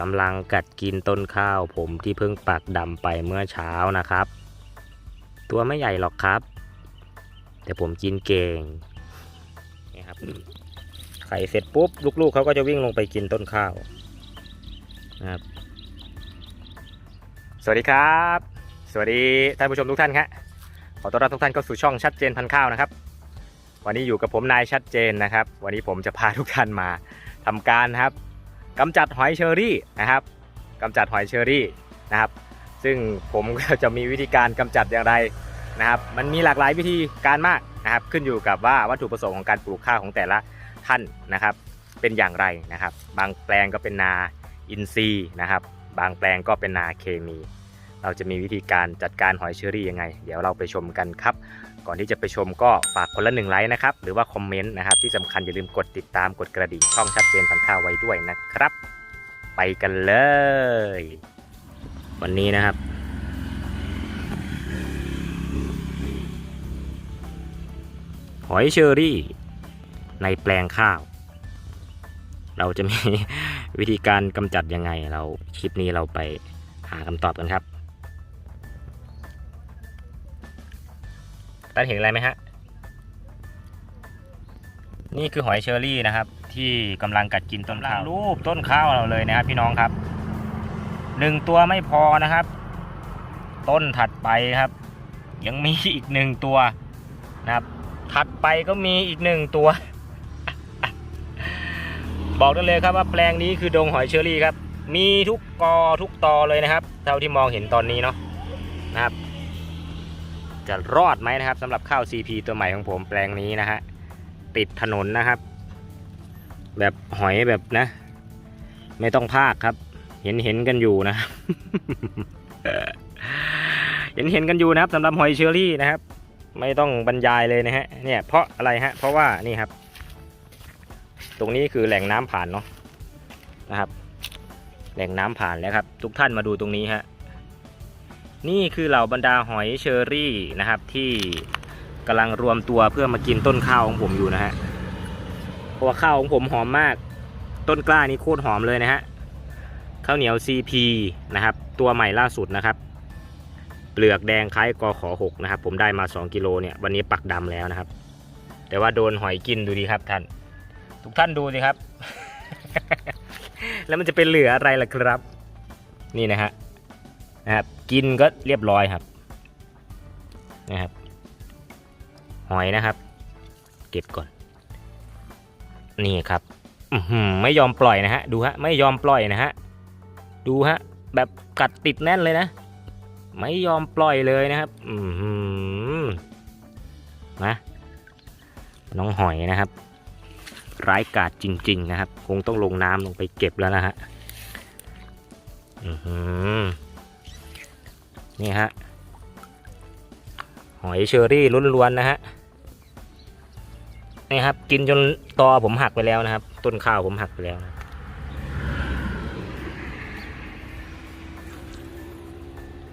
กำลังกัดกินต้นข้าวผมที่เพิ่งปักดำไปเมื่อเช้านะครับ ตัวไม่ใหญ่หรอกครับ แต่ผมกินเก่งนี่ครับไข่เสร็จปุ๊บลูกๆเขาก็จะวิ่งลงไปกินต้นข้าวนะครับสวัสดีครับ สวัสดีท่านผู้ชมทุกท่านครับขอต้อนรับทุกท่านเข้าสู่ช่องชัดเจนพันข้าวนะครับ วันนี้อยู่กับผมนายชัดเจนนะครับ วันนี้ผมจะพาทุกท่านมาทำการนะครับ กำจัดหอยเชอรี่นะครับกำจัดหอยเชอรี่นะครับ ซึ่งผมก็จะมีวิธีการกำจัดอย่างไรนะครับ มันมีหลากหลายวิธีการมากนะครับ ขึ้นอยู่กับว่าวัตถุประสงค์ของการปลูกข้าวของแต่ละท่านนะครับ เป็นอย่างไรนะครับ บางแปลงก็เป็นนาอินทรีย์นะครับ บางแปลงก็เป็นนาเคมี เราจะมีวิธีการจัดการหอยเชอรี่ยังไง เดี๋ยวเราไปชมกันครับ ก่อนที่จะไปชมก็ฝากคนละหนึ่งไลค์นะครับ หรือว่าคอมเมนต์นะครับ ที่สำคัญอย่าลืมกดติดตามกดกระดิ่งช่องชัดเจนพันข้าวไว้ด้วยนะครับ ไปกันเลย วันนี้นะครับ หอยเชอรี่ ในแปลงข้าว เราจะมีวิธีการกำจัดยังไงเราคลิปนี้เราไปหาคำตอบกันครับ ท่านเห็นอะไรไหมฮะ นี่คือหอยเชอรี่นะครับ ที่กำลังกัดกินต้นข้าวรูปต้นข้าวเราเลยนะครับ พี่น้องครับหนึ่งตัวไม่พอนะครับ ต้นถัดไปครับ ยังมีอีกหนึ่งตัวนะครับ ถัดไปก็มีอีกหนึ่งตัว บอกได้เลยครับว่าแปลงนี้คือดงหอยเชอรี่ครับ มีทุกกอทุกตอเลยนะครับ เท่าที่มองเห็นตอนนี้เนาะนะครับ จะรอดไหมนะครับสำหรับข้าว CP ตัวใหม่ของผมแปลงนี้นะฮะติดถนนนะครับ แบบหอยแบบนะ ไม่ต้องพากครับ เห็นเห็นกันอยู่นะ เห็นเห็นกันอยู่นะครับสำหรับหอยเชอรี่นะครับ ไม่ต้องบรรยายเลยนะฮะเนี่ยเพราะอะไรฮะเพราะว่านี่ครับ ตรงนี้คือแหล่งน้ำผ่านเนาะนะครับ แหล่งน้ำผ่านแล้วครับ ทุกท่านมาดูตรงนี้ฮะ นี่คือเหล่าบรรดาหอยเชอรี่นะครับที่กำลังรวมตัวเพื่อมากินต้นข้าวของผมอยู่นะฮะเพราะว่าข้าวของผมหอมมาก ต้นกล้านี่โคตรหอมเลยนะฮะข้าวเหนียว CP นะครับ ตัวใหม่ล่าสุดนะครับ เปลือกแดงคล้ายกอขอหกนะครับ ผมได้มา 2 กิโลเนี่ยวันนี้ปักดำแล้วนะครับ แต่ว่าโดนหอยกินดูดีครับท่าน ทุกท่านดูสิครับ แล้วมันจะเป็นเหลืออะไรล่ะครับ นี่นะฮะนะครับ กินก็เรียบร้อยครับนะครับหอยนะครับ เก็บก่อน นี่ครับไม่ยอมปล่อยนะฮะดูฮะไม่ยอมปล่อยนะฮะดูฮะแบบกัดติดแน่นเลยนะ ไม่ยอมปล่อยเลยนะครับอือหือนะน้องหอยนะครับ ร้ายกาจจริง ๆ นะครับ คงต้องลงน้ำลงไปเก็บแล้วนะฮะอือหือ นี่ฮะ หอยเชอรี่ล้วนๆนะฮะ นี่ครับ กินจนตอผมหักไปแล้วนะครับ ต้นข้าวผมหักไปแล้วนะ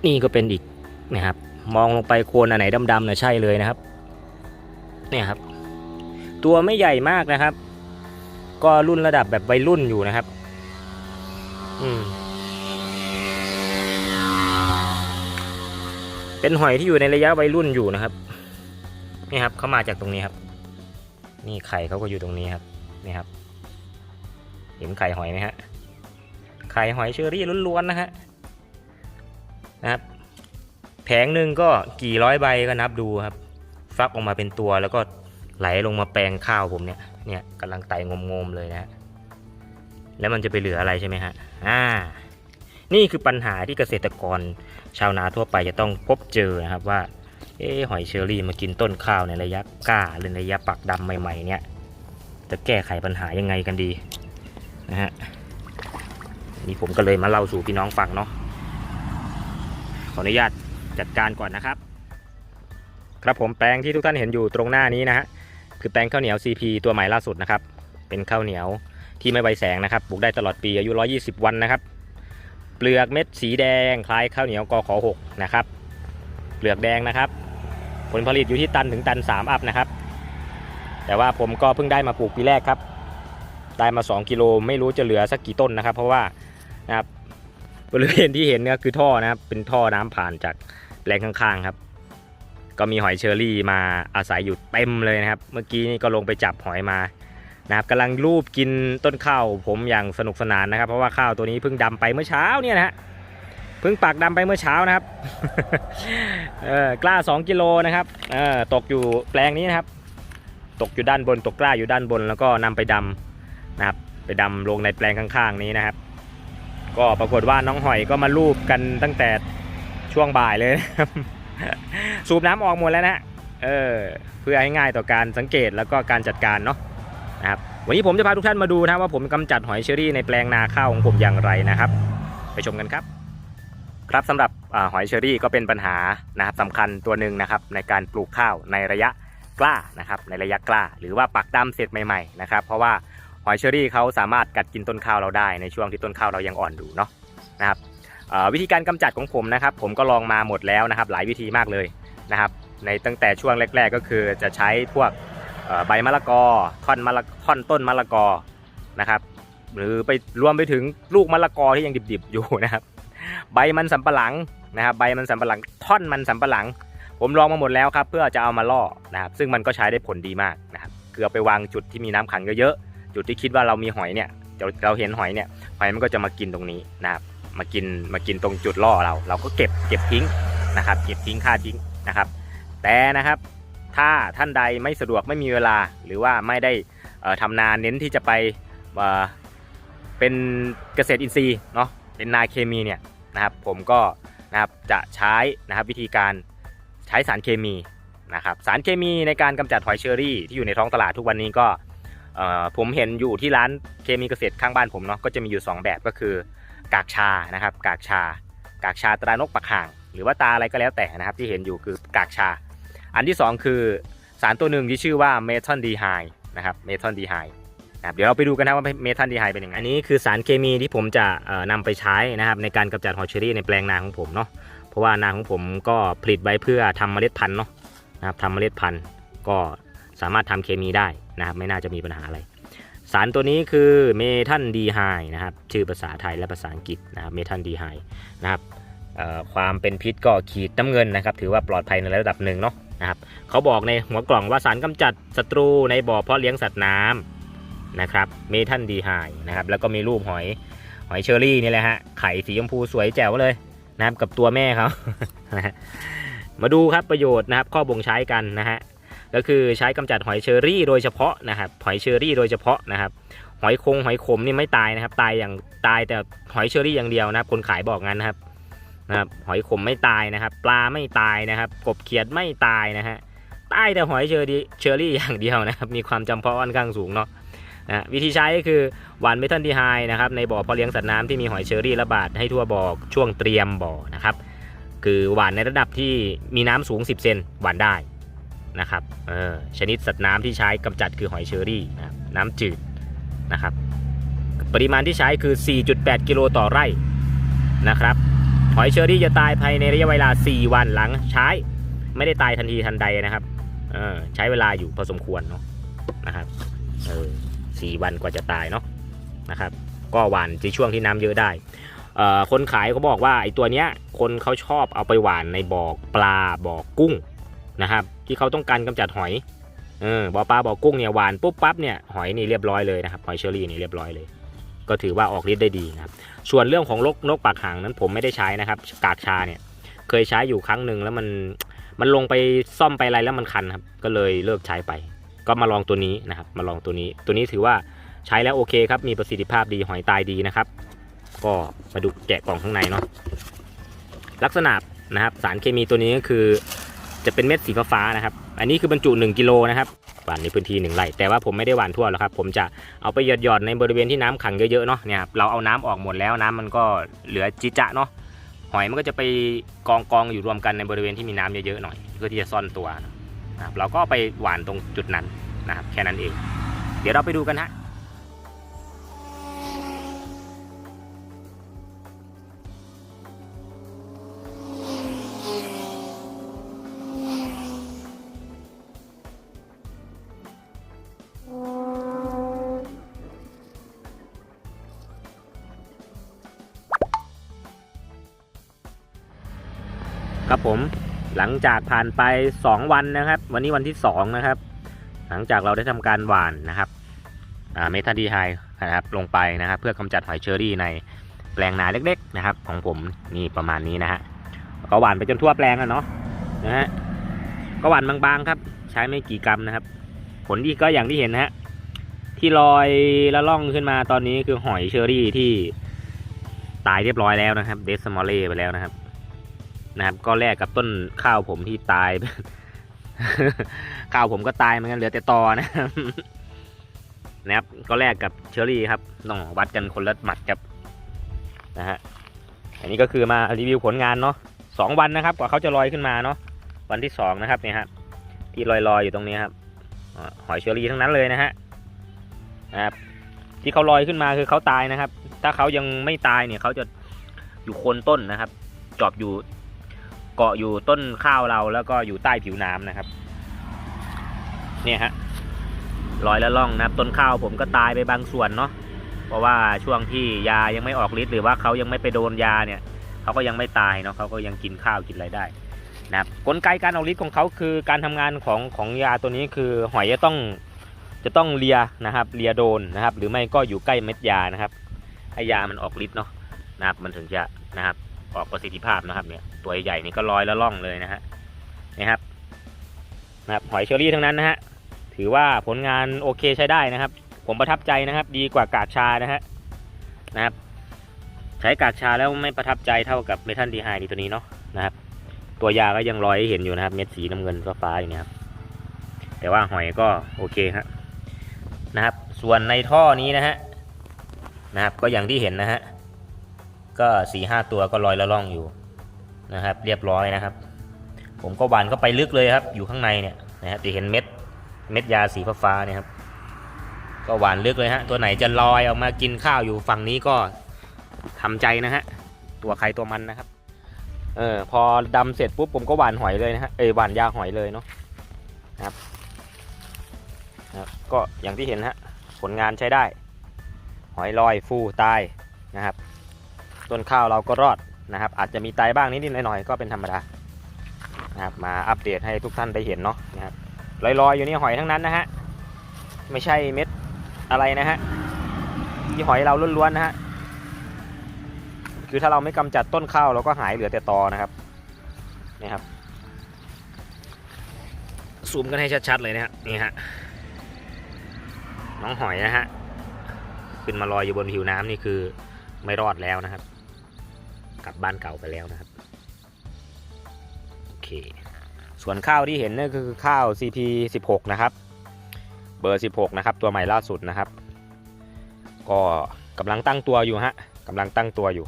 นี่ก็เป็นอีกนะครับ มองลงไปโคนอันไหนดำๆนี่ยใช่เลยนะครับ เนี่ยครับ ตัวไม่ใหญ่มากนะครับ ก็รุ่นระดับแบบวัยรุ่นอยู่นะครับ อืม เป็นหอยที่อยู่ในระยะวัยรุ่นอยู่นะครับ นี่ครับเขามาจากตรงนี้ครับ นี่ไข่เขาก็อยู่ตรงนี้ครับ นี่ครับ เห็นไข่หอยไหมฮะ ไข่หอยเชอรี่ล้วนๆนะฮะ นะครับ แผงหนึ่งก็กี่ร้อยใบก็นับดูครับ ฟักออกมาเป็นตัวแล้วก็ไหลลงมาแปลงข้าวผมเนี่ย เนี่ยกำลังไต่งมๆเลยนะฮะ แล้วมันจะไปเหลืออะไรใช่ไหมฮะ อ่า นี่คือปัญหาที่เกษตรกรชาวนาทั่วไปจะต้องพบเจอนะครับว่าเอ๊หอยเชอรี่มากินต้นข้าวในระยะก้าหรือในระยะปักดำใหม่ๆเนี่ยจะแก้ไขปัญหายังไงกันดีนะฮะนี่ผมก็เลยมาเล่าสู่พี่น้องฟังเนาะขออนุญาตจัดการก่อนนะครับ ครับผมแปลงที่ทุกท่านเห็นอยู่ตรงหน้านี้นะฮะคือแปลงข้าวเหนียว CP ตัวใหม่ล่าสุดนะครับ เป็นข้าวเหนียวที่ไม่ใบแสงนะครับปลูกได้ตลอดปีอายุ 120 วันนะครับ เปลือกเม็ดสีแดงคล้ายข้าวเหนียวกอขอ6นะครับ เปลือกแดงนะครับ ผลผลิตอยู่ที่ตันถึงตัน 3 อัพนะครับ แต่ว่าผมก็เพิ่งได้มาปลูกปีแรกครับ ได้มา 2 กิโลไม่รู้จะเหลือสักกี่ต้นนะครับ เพราะว่านะครับบริเวณที่เห็นเนี่ยคือท่อนะครับ เป็นท่อน้ำผ่านจากแปลงข้างๆครับ ก็มีหอยเชอรี่มาอาศัยอยู่เต็มเลยนะครับ เมื่อกี้นี่ก็ลงไปจับหอยมา นะครับกำลังรูปกินต้นข้าวผมอย่างสนุกสนานนะครับ เพราะว่าข้าวตัวนี้เพิ่งดำไปเมื่อเช้าเนี่ยนะฮะเพิ่งปักดำไปเมื่อเช้านะครับเออกล้า 2 กิโลนะครับเออตกอยู่แปลงนี้นะครับ ตกอยู่ด้านบนตกกล้าอยู่ด้านบน แล้วก็นำไปดำนะครับ ไปดำลงในแปลงข้างๆ นี้นะครับ ก็ปรากฏว่าน้องหอยก็มาลูบกันตั้งแต่ช่วงบ่ายเลยนะครับสูบน้ำออกหมดแล้วนะเออเพื่อให้ง่ายต่อการสังเกตแล้วก็การจัดการเนาะ นะครับวันนี้ผมจะพาทุกท่านมาดูนะว่าผมกำจัดหอยเชอรี่ในแปลงนาข้าวของผมอย่างไรนะครับ ไปชมกันครับ ครับสำหรับอหอยเชอรี่ก็เป็นปัญหานะครับสำคัญตัวหนึ่งนะครับในการปลูกข้าวในระยะกล้านะครับในระยะกล้า หรือว่าปักดำเสร็จใหม่ๆนะครับเพราะว่าหอยเชอรี่เขาสามารถกัดกินต้นข้าวเราได้ในช่วงที่ต้นข้าวเรายังอ่อนอยู่เนาะนะครับวิธีการกำจัดของผมนะครับ ผมก็ลองมาหมดแล้วนะครับ หลายวิธีมากเลยนะครับในตั้งแต่ช่วงแรก ๆ ก็คือจะใช้พวก ใบมะละกอท่อนมะละท่อนต้นมะละกอนะครับ หรือไปรวมไปถึงลูกมะละกอที่ยังดิบๆอยู่นะครับ ใบมันสำปะหลังนะครับ ใบมันสำปะหลัง ท่อนมันสำปะหลัง ผมลองมาหมดแล้วครับ เพื่อจะเอามาล่อนะครับ ซึ่งมันก็ใช้ได้ผลดีมากนะครับคือเอาไปวางจุดที่มีน้ำขังเยอะๆจุดที่คิดว่าเรามีหอยเนี่ยเราเราเห็นหอยเนี่ยหอยมันก็จะมากินตรงนี้นะครับ มากินมากินตรงจุดล่อเรา เราก็เก็บเก็บทิ้งนะครับ เก็บทิ้งค่าทิ้งนะครับ แต่นะครับ ถ้าท่านใดไม่สะดวกไม่มีเวลา หรือว่าไม่ได้ทำนาเน้นที่จะไปเป็นเกษตรอินทรีย์เนาะเป็นนาเคมีเนี่ยนะครับผมก็นะครับจะใช้นะครับวิธีการใช้สารเคมีนะครับสารเคมีในการกำจัดหอยเชอรี่ที่อยู่ในท้องตลาดทุกวันนี้ก็ผมเห็นอยู่ที่ร้านเคมีเกษตรข้างบ้านผมเนาะก็จะมีอยู่ 2 แบบก็คือกากชานะครับกากชากากชาตรานกปักห่าง หรือว่าตาอะไรก็แล้วแต่นะครับที่เห็นอยู่คือกากชา อันที่ 2 คือสารตัวหนึ่งที่ชื่อว่าเมทัลดีไฮนะครับเมทัลดีไฮนะครับเดี๋ยวเราไปดูกันนะว่าเมทัลดีไฮเป็นยังไงอันนี้คือสารเคมีที่ผมจะเอ่อนำไปใช้นะครับในการกำจัดหอยเชอรี่ในแปลงนาของผมเนาะเพราะว่านาของผมก็ผลิตไว้เพื่อทำเมล็ดพันธุ์เนาะนะครับทำเมล็ดพันธุ์ก็สามารถทำเคมีได้นะครับไม่น่าจะมีปัญหาอะไร สารตัวนี้คือเมทัลดีไฮนะครับชื่อภาษาไทยและภาษาอังกฤษนะครับเมทัลดีไฮนะครับความเป็นพิษก็ขีดน้ำเงินนะครับถือว่าปลอดภัยในระดับหนึ่งเนาะ นะครับเขาบอกในหัวกล่องว่าสารกำจัดศัตรูในบ่อเพาะเลี้ยงสัตว์น้ำนะครับเมทัลดีไฮนะครับแล้วก็มีรูปหอยหอยเชอรี่นี่แหละฮะไข่สีชมพูสวยแจ๋วเลยนะครับกับตัวแม่เขามาดูครับประโยชน์นะครับข้อบ่งใช้กันนะฮะก็คือใช้กำจัดหอยเชอรี่โดยเฉพาะนะครับหอยเชอรี่โดยเฉพาะนะครับหอยคงหอยขมนี่ไม่ตายนะครับ ตายอย่างตายแต่หอยเชอรี่อย่างเดียวนะครับคนขายบอกงั้นนะครับ นะครับหอยขมไม่ตายนะครับ ปลาไม่ตายนะครับ กบเขียดไม่ตายนะฮะตายแต่หอยเชอรี่เชอรี่อย่างเดียวนะครับมีความจำเพาะค่อนข้างสูงเนาะนะวิธีใช้ก็คือหวานเมทัลดีไฮนะครับในบ่อเพาะเลี้ยงสัตว์น้ำที่มีหอยเชอรี่ระบาดให้ทั่วบ่อช่วงเตรียมบ่อนะครับคือหวานในระดับที่มีน้ำสูง 10 เซนหวานได้นะครับเออชนิดสัตว์น้ำที่ใช้กำจัดคือหอยเชอรี่นะครับน้ำจืดนะครับปริมาณที่ใช้คือ 4.8 กิโลต่อไร่นะครับ หอยเชอรี่จะตายภายในระยะเวลา 4 วันหลังใช้ ไม่ได้ตายทันทีทันใดนะครับเออใช้เวลาอยู่พอสมควรเนาะนะครับเออสี่วันกว่าจะตายเนาะนะครับ ก็หวานในช่วงที่น้ำเยอะได้เอ่อคนขายเขาบอกว่าไอ้ตัวเนี้ยคนเขาชอบเอาไปหวานในบ่อปลาบ่อกุ้งนะครับ ที่เขาต้องการกำจัดหอยเออบ่อปลาบ่อกุ้งเนี่ยหวานปุ๊บปั๊บเนี่ยหอยนี่เรียบร้อยเลยนะครับหอยเชอรี่นี่เรียบร้อยเลย ก็ถือว่าออกฤทธิ์ได้ดีนะครับส่วนเรื่องของลกนกปากหางนั้นผมไม่ได้ใช้นะครับ กากชาเนี่ยเคยใช้อยู่ครั้งหนึ่งแล้วมันมันลงไปซ่อมไปอะไรแล้วมันคันครับก็เลยเลิกใช้ไป ก็มาลองตัวนี้นะครับมาลองตัวนี้ ตัวนี้ถือว่าใช้แล้วโอเคครับมีประสิทธิภาพดีหอยตายดีนะครับ ก็มาดูแกะกล่องข้างในเนาะลักษณะนะครับสารเคมีตัวนี้ก็คือจะเป็นเม็ดสีฟ้านะครับ อันนี้คือบรรจุ 1กิโลนะครับ หว่านในพื้นที่1ไร่แต่ว่าผมไม่ได้หว่านทั่วหรอกครับ ผมจะเอาไปหยอดในบริเวณที่น้ำขังเยอะๆเนาะเนี่ยเราเอาน้ำออกหมดแล้วน้ำมันก็เหลือจิจะเนาะหอยมันก็จะไปกองกองอยู่รวมกันในบริเวณที่มีน้ำเยอะๆหน่อยเพื่อที่จะซ่อนตัวนะครับเราก็ไปหว่านตรงจุดนั้นนะครับแค่นั้นเอง เดี๋ยวเราไปดูกันฮะ ครับผมหลังจากผ่านไป 2 วันนะครับ วันนี้วันที่ 2 นะครับ หลังจากเราได้ทำการหว่านนะครับเมทัลดีไฮนะครับลงไปนะครับ เพื่อกำจัดหอยเชอรี่ในแปลงนาเล็ก ๆ นะครับ ของผมนี่ประมาณนี้นะฮะก็หว่านไปจนทั่วแปลงอะเนาะนะฮะก็หว่านบางๆครับ ใช้ไม่กี่กรัมนะครับ ผลดีก็อย่างที่เห็นนะฮะที่ลอยละล่องขึ้นมาตอนนี้คือหอยเชอรี่ที่ตายเรียบร้อยแล้วนะครับเดสมอลเล่ไปแล้วนะครับ นะครับก็แลกกับต้นข้าวผมที่ตาย ข้าวผมก็ตายเหมือนกันเหลือแต่ตอนะครับนะครับก็แลกกับเชอรี่ครับต้องวัดกันคนละหมัดครับนะฮะอันนี้ก็คือมารีวิวผลงานเนาะสองวันนะครับ กว่าเขาจะลอยขึ้นมาเนาะวันที่สองนะครับเนี่ยฮะที่ลอยๆอยู่ตรงนี้ครับหอยเชอรี่ทั้งนั้นเลยนะฮะนะครับที่เขาลอยขึ้นมาคือเขาตายนะครับ ถ้าเขายังไม่ตายเนี่ยเขาจะอยู่โคนต้นนะครับ จอบอยู่ เกาะอยู่ต้นข้าวเราแล้วก็อยู่ใต้ผิวน้ำนะครับ เนี่ยฮะลอยแล้วล่องนะครับ ต้นข้าวผมก็ตายไปบางส่วนเนาะเพราะว่าช่วงที่ยายังไม่ออกฤทธิ์หรือว่าเขายังไม่ไปโดนยาเนี่ยเขาก็ยังไม่ตายเนาะเขาก็ยังกินข้าวกินอะไรได้นะครับกลไกการออกฤทธิ์ของเขาคือการทำงานของของยาตัวนี้คือหอยจะต้องจะต้องเลียนะครับเลียโดนนะครับ หรือไม่ก็อยู่ใกล้เม็ดยานะครับให้ยามันออกฤทธิ์เนาะนะครับมันถึงจะนะครับ ออกประสิทธิภาพนะครับ เนี่ย ตัวใหญ่นี่ก็ลอยแล้วล่องเลยนะฮะนี่ครับ นะครับ หอยเชอรี่ทั้งนั้นนะฮะถือว่าผลงานโอเคใช้ได้นะครับ ผมประทับใจนะครับ ดีกว่ากากชานะฮะนะครับ ใช้กากชาแล้วไม่ประทับใจเท่ากับเมทัลดีไฮดีตัวนี้เนาะนะครับ ตัวยาก็ยังลอยให้เห็นอยู่นะครับ เม็ดสีน้ำเงินฟ้าๆอย่างเงี้ครับแต่ว่าหอยก็โอเคฮะนะครับ ส่วนในท่อนี้นะฮะนะครับ ก็อย่างที่เห็นนะฮะ ก็สี่ห้าตัวก็ลอยละล่องอยู่นะครับ เรียบร้อยนะครับ ผมก็หวานเข้าไปลึกเลยครับ อยู่ข้างในเนี่ยนะฮะจะเห็นเม็ดเม็ดยาสีฟ้าๆเนี่ยครับ ก็หวานลึกเลยฮะตัวไหนจะลอยออกมากินข้าวอยู่ฝั่งนี้ก็ทำใจนะฮะตัวใครตัวมันนะครับ เออพอดำเสร็จปุ๊บผมก็หวานหอยเลยนะฮะเอยหวานยาหอยเลยเนาะครับนะครับก็อย่างที่เห็นฮะผลงานใช้ได้ หอยลอยฟูตายนะครับ ต้นข้าวเราก็รอดนะครับ อาจจะมีตายบ้างนิดๆหน่อยๆก็เป็นธรรมดานะครับมาอัปเดตให้ทุกท่านได้เห็นเนาะนะครับลอยๆอยู่นี่หอยทั้งนั้นนะฮะไม่ใช่เม็ดอะไรนะฮะที่หอยเราล้วนๆนะฮะคือถ้าเราไม่กำจัดต้นข้าวเราก็หายเหลือแต่ตอนะครับนี่ครับซูมกันให้ชัดๆเลยนะฮะนี่ฮะน้องหอยนะฮะขึ้นมาลอยอยู่บนผิวน้ำนี่คือไม่รอดแล้วนะครับ กลับบ้านเก่าไปแล้วนะครับโอเคส่วนข้าวที่เห็นนี่คือข้าว CP 16นะครับ เบอร์ 16 นะครับ ตัวใหม่ล่าสุดนะครับ ก็กำลังตั้งตัวอยู่ฮะกำลังตั้งตัวอยู่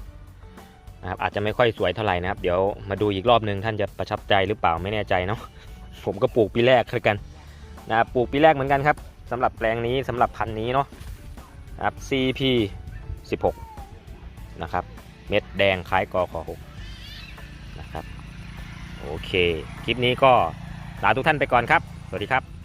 นะครับอาจจะไม่ค่อยสวยเท่าไหร่นะครับ เดี๋ยวมาดูอีกรอบนึงท่านจะประทับใจหรือเปล่าไม่แน่ใจเนาะผมก็ปลูกปีแรกคือกันนะครับปลูกปีแรกเหมือนกันครับสำหรับแปลงนี้สำหรับพันธุ์นี้เนาะนะครับ CP 16 นะครับ เม็ดแดงคล้ายกอขอหกนะครับ โอเค คลิปนี้ก็ลาทุกท่านไปก่อนครับ สวัสดีครับ